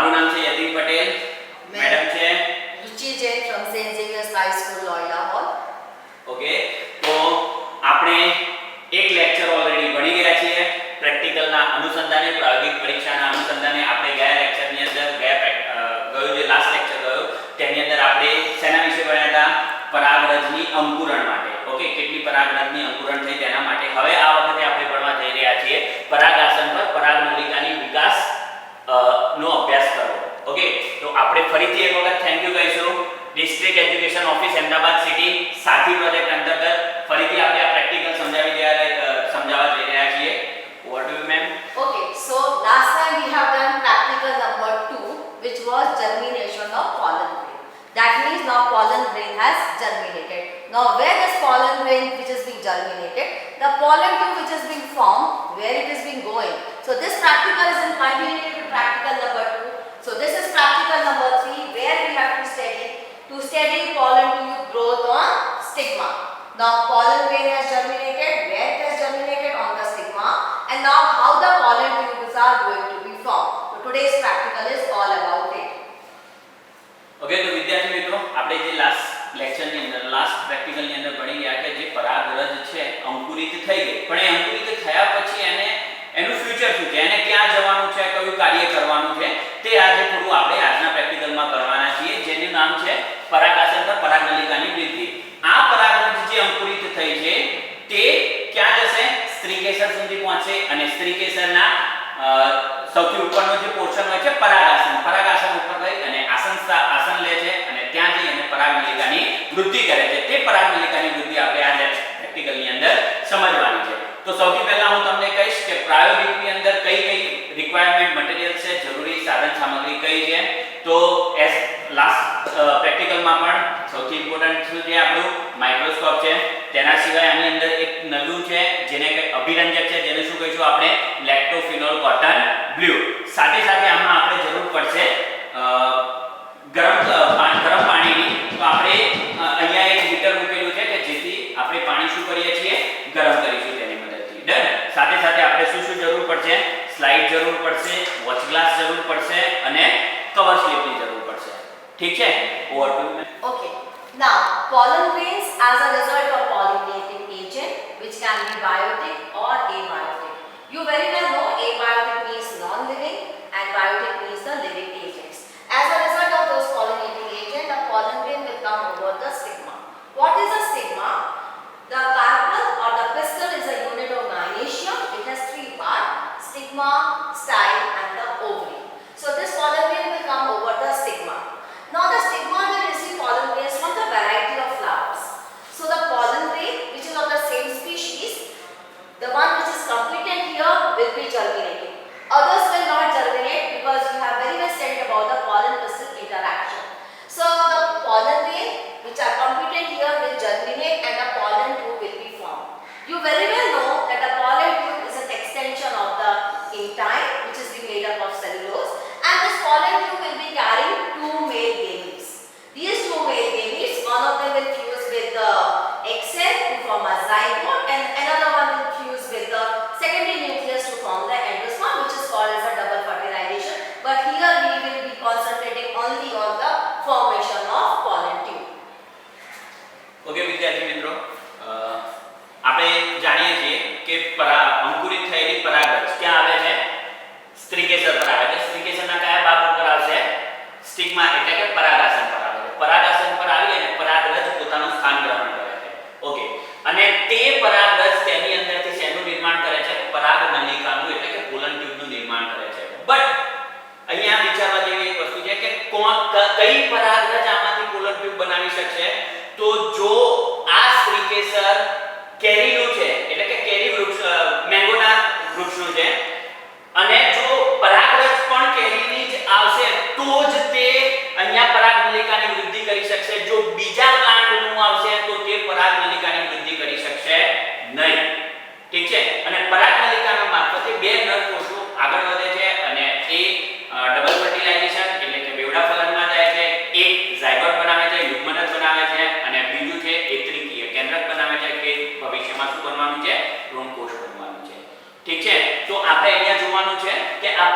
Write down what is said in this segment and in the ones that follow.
મારું નામ છે યતિન પટેલ. મેડમ છે? Ruchi Jain from Saint Xavier's high school Loyola hall okay. તો આપણે એક લેક્ચર ઓલરેડી ભણી ગયા છીએ. પ્રેક્ટિકલના અનુસંધાને પ્રાયોગિક પરીક્ષાના અનુસંધાને આપણે ગયા લેક્ચરની અંદર ગયા ગયો જે લાસ્ટ લેક્ચર ગયો તેની અંદર આપણે શેના વિશે ભણ્યા હતા? પરાગરજની અંકુરણ માટે. ઓકે કેટલી પરાગરજની અંકુરણ થઈ તેના માટે. હવે આ વખતે આપણે ભણવા જઈ રહ્યા છીએ પરાગાસન પર પરાગનલિકાની વિકાસ અ, નો અભ્યાસ કરવો ઓકે તો આપણે ફરીથી એક વખત થેન્ક યુ કહીશું. District education office Ahmedabad city Saathi project અંતર્ગત Now pollen થઈ છે. તે ક્યાં જશે? સ્ત્રીકેસર સુધી પહોંચશે અને અ, સૌથી ઉપરનો જે પોર્શન હોય છે પરાગાસન. પરાગાસન ઉપર ગઈ અને આસન આસન લે છે અને ત્યાં જઈ અને પરાગનલિકાની વૃદ્ધિ કરે છે. તે પરાગનલિકાની વૃદ્ધિ આપણે આ પ્રેક્ટિકલની અંદર સમજવાની છે. તો સૌથી પહેલા હું તમને કહીશ કે પ્રાયોગિકની અંદર કઈ કઈ રિક્વાયરમેન્ટ મટીરીયલ છે જરૂરી સાધન સામગ્રી કઈ છે? તો એસ લાસ્ટ પ્રેક્ટિકલમાં પણ સૌથી ઇમ્પોર્ટન્ટ છે આપણું? માઇક્રોસ્કોપ છે. તેના સિવાય આની અંદર એક નવું છે, જેને અભિરંજક છે, જેને શું કહીશું આપણે? લેક્ટોફિનોલ કોટન બ્લુ સાથે સાથે આમાં આપણે જરૂર પડશે ગરમ ગરમ પાણીની. તો આપણે અહીંયા એક હીટર મૂકેલું છે કે જેથી આપણે પાણી શું કરીએ છીએ? ગરમ કરીશું તેની મદદથી. ડન. સાથે સાથે આપણે શું શું જરૂર પડશે? સ્લાઇડ જરૂર પડશે વોચ ગ્લાસ જરૂર પડશે અને કવર સ્લિપની જરૂર પડશે ठीक है? वाटर में। Pollen grains as a result of pollinating agent which can be biotic or abiotic. You very well know will be concentrating only on the formation of pollen tube. Okay વિદ્યાર્થી મિત્રો આપણે જાણીએ છીએ કે પરા, અંકુરિત થયેલી પરાગજ ક્યાં આવે છે? સ્ત્રીકેસર પર આવે છે સ્ત્રીકેસરના કયા ભાગ ઉપર આવશે? સ્ટિગ્મા એટલે કે પરાગાસન પર આવે છે પરાગાસન પર આવી અને પરાગરજ પોતાનું સ્થાન ગ્રહણ કરે છે ઓકે અને તે પરાગરજ તેની અંદરથી શેનું નિર્માણ કરે છે પરાગનલિકાનું એટલે કે પોલન ટ્યુબનું નિર્માણ કરે છે બટ અહીંયા વિચારવા જેવી એક વસ્તુ છે કે કોણ ક- કઈ પરાગરજ આમાંથી પોલન ટ્યુબ બનાવી શકશે? તો જો આ સ્ત્રીકેસર કેરીનું છે છે કે આ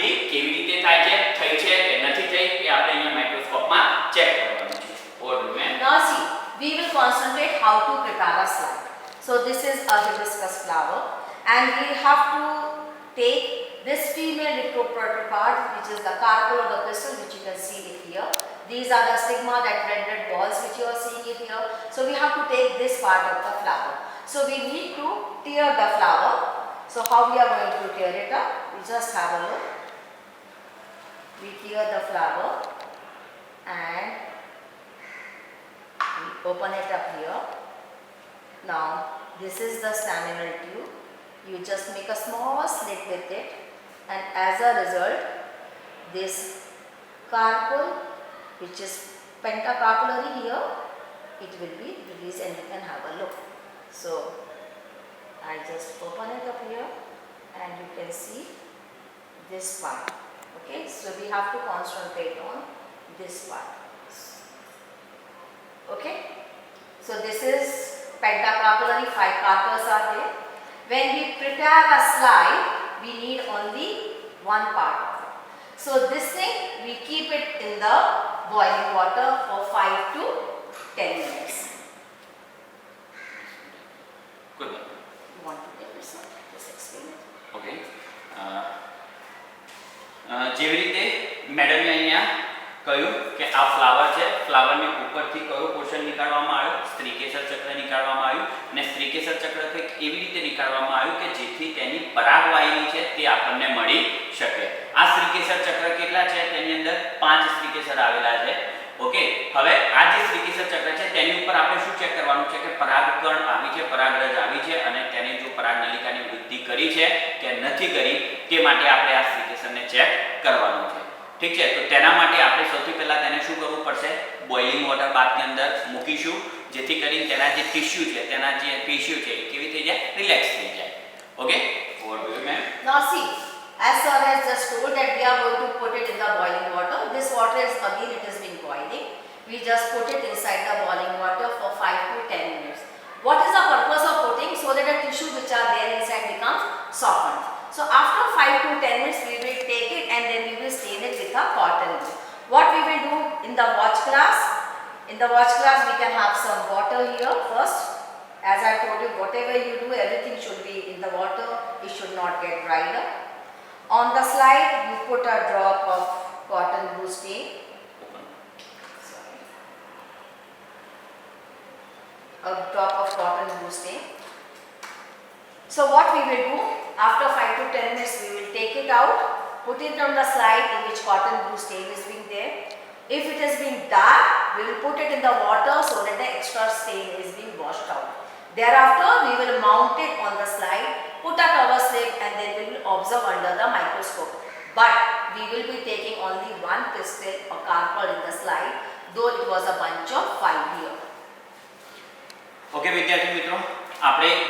વૃદ્ધિ કેવી રીતે થાય છે થઈ છે કે નથી થઈ આપણે અહીંયા માઇક્રોસ્કોપમાં ચેક કરવાનું છે ઓર Now see, we will concentrate how to prepare a slide. So this is a hibiscus flower and we have to take this female reproductive part which is the carpel or the pistil which you can see it here. These are the stigma that red red balls which you are seeing it here. So we have to take this part of the flower. So we need to tear the flower so how we are going to tear it up? We just have a look. We tear the flower and we open it up here. Now this is the staminal tube. You just make a small slit with it and as a result this carpel which is pentacarpellary here it will be released and you can have a look. So I just open it up here and you can see this part. Okay, so we have to concentrate on this part. Okay, so this is pentacarpellary, five carpels are there. When we prepare a slide, we need only one part. So this thing, we keep it in the boiling water for 5 to 10 minutes. Good. જેવી રીતે મેડમે અહીંયા કહ્યું કે આ flower છે ફ્લાવરની ઉપરથી કયો portion નીકાળવામાં આવ્યો? સ્ત્રીકેસર ચક્ર નીકાળવામાં આવ્યું અને સ્ત્રીકેસર ચક્ર કંઈક એવી રીતે નીકાળવામાં આવ્યું કે જેથી તેની પરાગવાહિની છે તે આપણને મળી શકે. આ સ્ત્રીકેસર ચક્ર કેટલા છે? તેની અંદર પાંચ સ્ત્રીકેસર આવેલા છે. ઓકે, હવે આ જે સ્ત્રીકેસર ચક્ર છે, તેની ઉપર આપણે શું ચેક કરવાનું છે કે પરાગકણ આવી છે, પરાગરજ આવી છે અને તેને જો પરાગનલિકાની વૃદ્ધિ કરી છે કે નથી કરી, તે માટે આપણે આ સ્ત્રીકેસરને ચેક કરવાનું છે. ઠીક છે? તો તેના માટે આપણે સૌથી પહેલા તેને શું કરવું પડશે? બોઇલિંગ વોટર બાથની અંદર મૂકીશું, જેથી કરીને તેના જે ટિશ્યુ છે, તેના જે પેશીઓ છે, એ કેવી થઈ જાય? રિલેક્સ થઈ જાય. Okay? Over to you ma'am notice as sir has just told that we are going to put it in the boiling water. This water is again, it boiling. We just put it inside the boiling water for 5 to 10 minutes. What is the purpose of putting? So that the tissue which are there inside becomes softened. So after 5 to 10 minutes we will take it and then we will stain it with a cotton. What we will do in the watch glass? In the watch glass we can have some water here first. As I told you, whatever you do, everything should be in the water. It should not get dried up. On the slide, you put a drop of cotton blue stain. A drop of cotton blue stain. So what we will do, after 5 to 10 minutes, we will take it out, put it on the slide in which cotton blue stain is being there. If it has been dark, we will put it in the water so that the extra stain is being washed out. Thereafter, we will mount it on the slide, put a cover slip and then we will observe under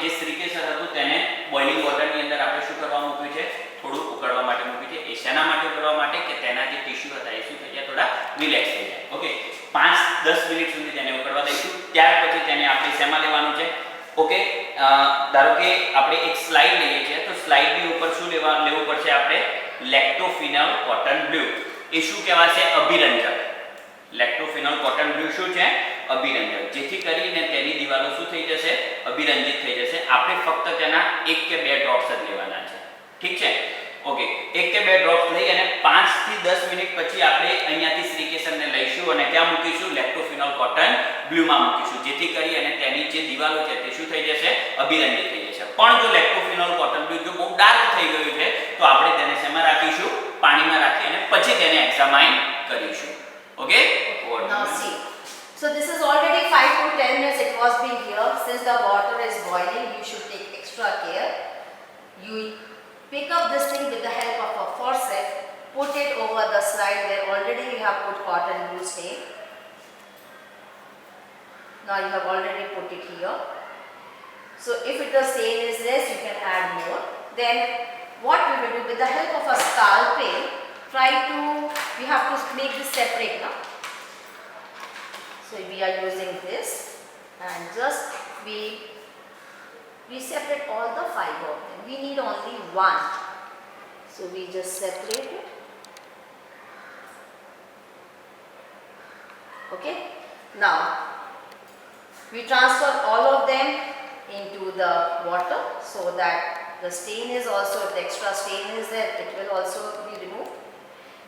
જે શ્રીકેસર હતું તેને boiling વોટરની અંદર આપણે શું કરવા મૂક્યું છે? થોડું ઉકળવા માટે મૂક્યું છે. એ શેના માટે ઉકળવા માટે કે તેના જે ટિશ્યુ હતા, એ શું થઈ જાય થોડા રિલેક્સ થઈ જાય ઓકે પાંચ, દસ મિનિટ સુધી તેને ઉકળવા દઈશું. ત્યાર પછી તેને આપણે શેમાં લેવાનું છે? ઓકે ધારો કે આપણે એક સ્લાઇડ લઈએ છીએ, તો સ્લાઇડની ઉપર શું લેવા, લેવું પડશે આપણે? લેક્ટોફિનલ કોટન બ્લુ એ શું કહેવાશે? અભિરંજક. લેક્ટોફિનોલ કોટન બ્લુ શું છે? અભિરંજક જેથી કરીને તેની દિવાલો શું થઈ જશે? અભિરંજિત થઈ જશે. આપણે ફક્ત તેના એક કે બે ડ્રોપ્સ જ લેવાના છે. ઠીક છે? ઓકે. એક કે બે ડ્રોપ્સ લઈ અને 5 થી 10 મિનિટ પછી આપણે અહીંયાથી શ્રીકેશનને લઈશું અને ત્યાં મૂકીશું લેક્ટોફિનોલ કોટન બ્લુમાં મૂકીશું. જેથી કરી અને તેની જે દિવાલો છે તે શું થઈ જશે? અભિરંજિત થઈ જશે. પણ જો લેક્ટોફિનોલ કોટન બ્લુ જો બહુ ડાર્ક થઈ ગયું છે તો આપણે તેને શેમાં રાખીશું? પાણીમાં રાખી અને પછી તેને એક્ઝામાઇન કરીશું. Okay? see, so this is already 5 to 10 minutes it was being here. Since the water is boiling, you should take extra care. You pick up this thing with the help of a forceps, put it over the slide where already we have put cotton blue stain. Now you have already put it here. So if it the stain is less, you can add more. Then what we will do with the help of a scalpel, try to, we have to make this separate now. So we are using this and just we we separate all the five of them. We need only one. So we just separate it. Okay. Now We transfer all of them into the water so that the stain is also, the extra stain is there, it will also be removed.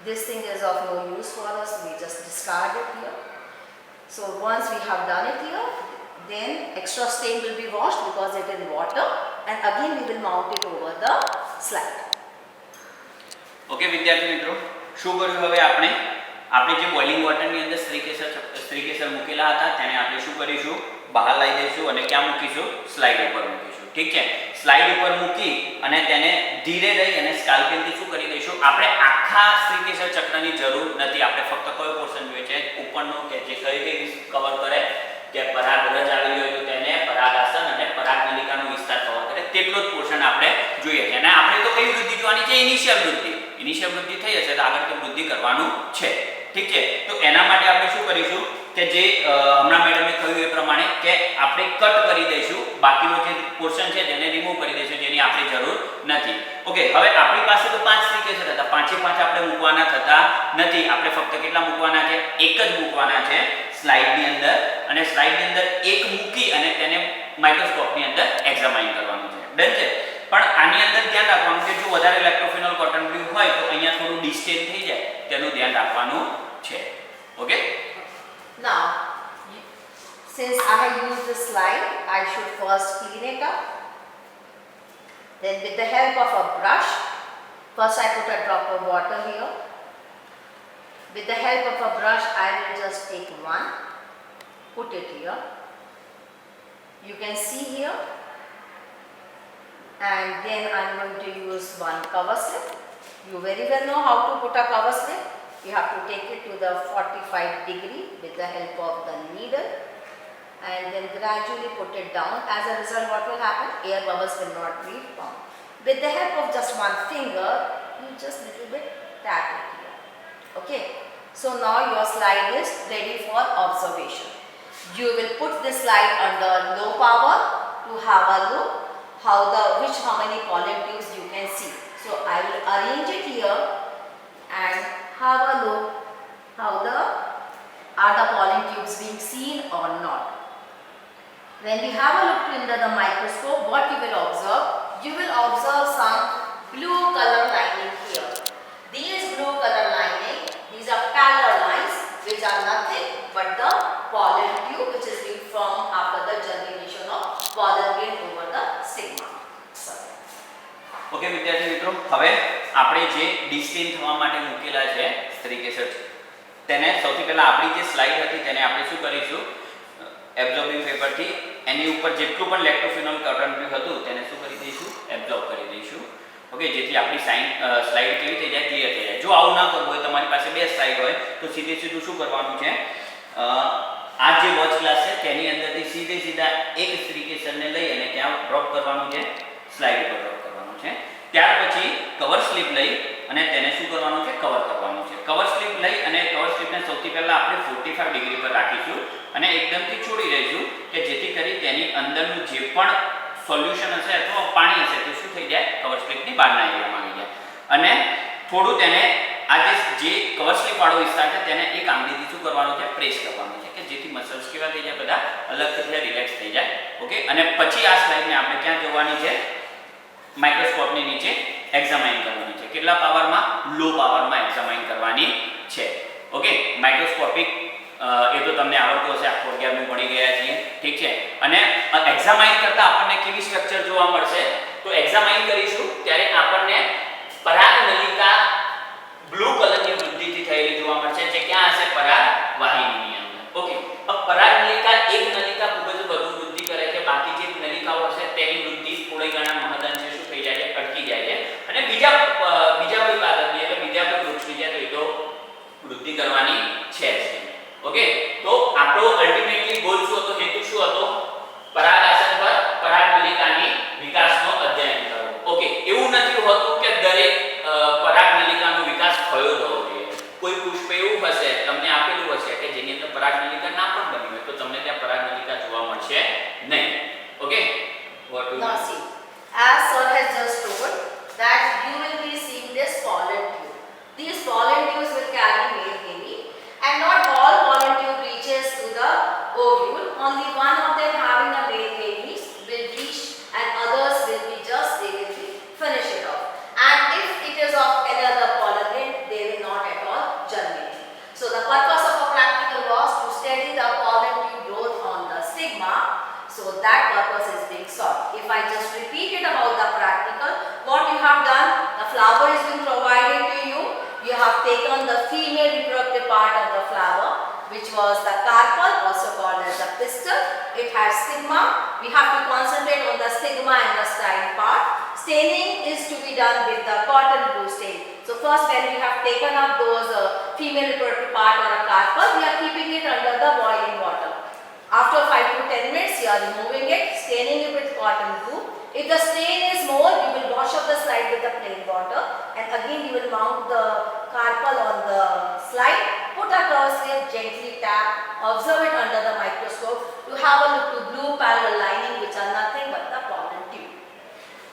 This thing is of no use for us, we just discard it here. So once we have done it here, then extra stain will be washed because it is water and again we will mount it over the slab. Okay વિદ્યાર્થી મિત્રો શું કર્યું હવે આપણે આપણે જે boiling વોટરની અંદર શ્રીકેસર શ્રીકેસર મૂકેલા હતા તેને આપણે શું કરીશું બહાર લઈ જઈશું અને ક્યાં મૂકીશું સ્લાઇડ ઉપર મૂકીશું ઠીક છે સ્લાઇડ ઉપર મૂકી અને તેને ધીરે રહી અને સ્કાલ્પેલથી શું કરી દઈશું? આપણે આખા સ્ત્રીકેસર ચક્રની જરૂર નથી. આપણે ફક્ત કયો પોર્શન જોઈએ છે? ઉપરનો કે જે કઈ કઈ કવર કરે? કે પરાગ રજ આવી હોય તો તેને પરાગાસન અને પરાગ નલિકાનો વિસ્તાર કવર કરે. તેટલો જ પોર્શન આપણે જોઈએ છે. અને આપણે તો કઈ વૃદ્ધિ જોવાની છે? ઇનિશિયલ વૃદ્ધિ. ઇનિશિયલ વૃદ્ધિ થઈ હશે તો આગળ તો વૃદ્ધિ કરવાનું છે. ઠીક છે? તો એના માટે આપણે શું કરીશું? કે જે હમણાં મેડમે કહ્યું એ પ્રમાણે કે આપણે કટ કરી દઈશું, બાકીનો જે પોર્શન છે તેને રિમૂવ કરી દઈશું, જેની આપણે જરૂર નથી. ઓકે હવે આપણી પાસે તો પાંચ સ્ટીકેસર હતા, પાંચે પાંચ આપણે મૂકવાના થતા નથી. આપણે ફક્ત કેટલા મૂકવાના છે? એક જ મૂકવાના છે સ્લાઇડની અંદર. અને સ્લાઇડની અંદર એક મૂકી અને તેને માઇક્રોસ્કોપની અંદર એક્ઝામાઇન કરવાનું છે. ડન છે? પણ આની અંદર ધ્યાન રાખવાનું કે જો વધારે ઇલેક્ટ્રોફિનોલ કોટન બ્લુ હોય તો અહીંયા થોડું ડિસ્ટેન્સ થઈ જાય, તેનું ધ્યાન રાખવાનું છે. Okay since I have used the slide, I should first clean it up. Then with the help of a brush, first I put a drop of water here. With the help of a brush, I will just take one, put it here. You can see here. And then I'm going to use one cover slip. You very well know how to put a cover slip. You have to take it to the 45 degree with the help of the needle and then gradually put it down. As a result, what will happen? Air bubbles will not be formed. With the help of just one finger, you just little bit tap it here. Okay. So now your slide is ready for observation. You will put this slide under low power to have a look how the which how many pollen tubes you can see. So I will arrange it here and have a look how the are the pollen tubes being seen or not. When we have a look under the microscope, what you will observe? You will observe some blue color lining here. These blue color lining, these are parallel lines which are nothing but the pollen tube which is being formed after the germination of pollen grain over the stigma. Okay વિદ્યાર્થી મિત્રો હવે આપણે જે ડિસ્ટેન થવા માટે મૂકેલા છે સ્ત્રી કેસર તેને સૌથી પહેલા આપણી જે સ્લાઇડ હતી તેને આપણે શું કરીશું એબ્ઝોર્બિંગ પેપરથી એની ઉપર જેટલું પણ લેક્ટોફિનોલ કોટન ટ્યુબ હતું, તેને શું કરી દઈશું? એબ્ઝોર્બ કરી દઈશું. ઓકે જેથી આપણી સાઇન સ્લાઇડ કેવી થઈ જાય, ક્લિયર થઈ જાય. જો આવું ના કરવું હોય, તમારી પાસે બે સ્લાઇડ હોય, તો સીધે સીધું શું કરવાનું છે? આ જે વોચ ક્લાસ છે, તેની અંદરથી સીધે સીધા એક સ્ટ્રીકેશનને લઈ અને ત્યાં ડ્રોપ કરવાનું છે, સ્લાઇડ ઉપર ડ્રોપ કરવાનું છે. ત્યાર પછી કવર સ્લિપ લઈ અને તેને શું કરવાનું છે? કવર કરવાનું છે. કવર સ્લિપ લઈ અને કવર સ્લિપને સૌથી પહેલા આપણે 45 ડિગ્રી પર રાખીશું અને એકદમથી છોડી દઈશું કે જેથી કરી તેની અંદરનું જે પણ સોલ્યુશન હશે અથવા પાણી હશે તે શું થઈ જાય? કવર સ્લિપની બહારના એરિયામાં આવી જાય. અને થોડું તેને આ જે કવર સ્લિપ વાળો વિસ્તાર છે તેને એક આંગળીથી શું કરવાનું છે? પ્રેસ કરવાનું છે કે જેથી મસલ્સ કેવા થઈ જાય? બધા અલગ થઈ જાય રિલેક્સ થઈ જાય. ઓકે અને પછી આ સ્લાઇડને આપણે ક્યાં જોવાની છે? માઇક્રોસ્કોપની નીચે એક્ઝામાઇન કરવાની છે. કેટલા પાવરમાં? લો પાવરમાં એક્ઝામાઇન કરવાની છે. ઓકે? માઇક્રોસ્કોપિક એ તો તમને આવડતું હશે. આખો અગિયારમું ભણી ગયા છીએ. ઠીક છે? અને એક્ઝામાઇન કરતા આપણને કેવી સ્ટ્રક્ચર જોવા મળશે? તો એક્ઝામાઇન કરીશું. ત્યારે આપણને પરાગ નલિકા রাখি It has stigma. We have to concentrate on the stigma and the style part. Staining is to be done with the cotton blue stain. So first when we have taken up those uh, female part or a carpel, we are keeping it under the boiling water. After 5 to 10 minutes, you are removing it, staining it with cotton blue. If the stain is more, you will wash up the slide with the plain water and again you will mount the carpel on the slide, put a cursive, gently tap, observe it under the microscope. Have a look to blue parallel lining which are nothing but the pollen tube.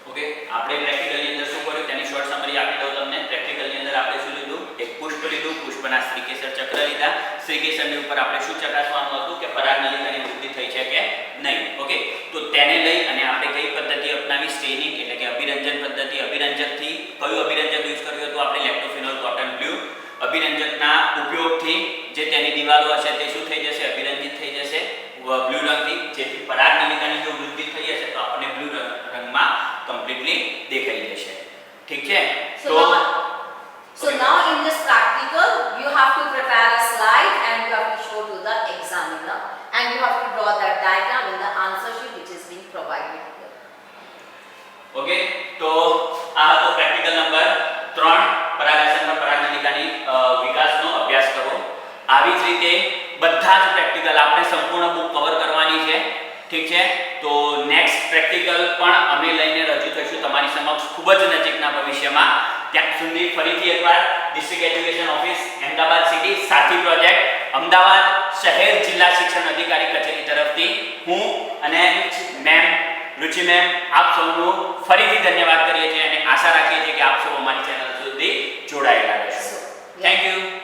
Okay આપણે પ્રેક્ટિકલની અંદર શું કર્યું? તેની short summary આપી દઉં તમને. પ્રેક્ટિકલની અંદર આપણે શું લીધું? એક પુષ્પ લીધું. પુષ્પના શ્રીકેસર ચક્ર લીધા. શ્રીકેસરની ઉપર આપણે શું ચકાસવાનું હતું કે પરાગનલિકાની વૃદ્ધિ થઈ છે કે નહીં? ઓકે તો તેને લઈ અને આપણે કઈ પદ્ધતિ અપનાવી? સ્ટેનિંગ એટલે કે અભિરંજન પદ્ધતિ. અભિરંજકથી કયું અભિરંજક યુઝ કર્યું હતું આપણે લેક્ટોફિનોલ કોટન બ્લુ અભિરંજકના ઉપયોગથી જે તેની દિવાલો હશે તે શું થઈ જશે અભિરંજિત થઈ જશે બ્લુ રંગથી જેથી પરાગનલિકાની જો વૃદ્ધિ થઈ હશે તો આપણને બ્લુ રંગમાં કમ્પ્લીટલી દેખાઈ જશે ઠીક છે So now, so now in this practical, you have to prepare a slide and you have to show to the examiner and you have to draw that diagram in the answer sheet which is being provided here. Okay તો આ હતો practical number 3 પરાગાસનમાં પરાગનલિકાની અ, વિકાસનો અભ્યાસ કરો આવી જ રીતે બધા જ પ્રેક્ટિકલ આપણે સંપૂર્ણ બુક કવર કરવાની છે. ઠીક છે? તો નેક્સ્ટ પ્રેક્ટિકલ પણ અમે લઈને રજૂ થઈશું તમારી સમક્ષ ખૂબ જ નજીકના ભવિષ્યમાં. ત્યાં સુધી ફરીથી એકવાર district education office Ahmedabad city Saathi project Ahmedabad શહેર જિલ્લા શિક્ષણ અધિકારી કચેરી તરફથી હું અને મેમ રુચિ મેમ આપ સૌનું ફરીથી ધન્યવાદ કરીએ છીએ અને આશા રાખીએ છીએ કે આપ સૌ અમારી ચેનલ સુધી જોડાયેલા રહેશો. Thank you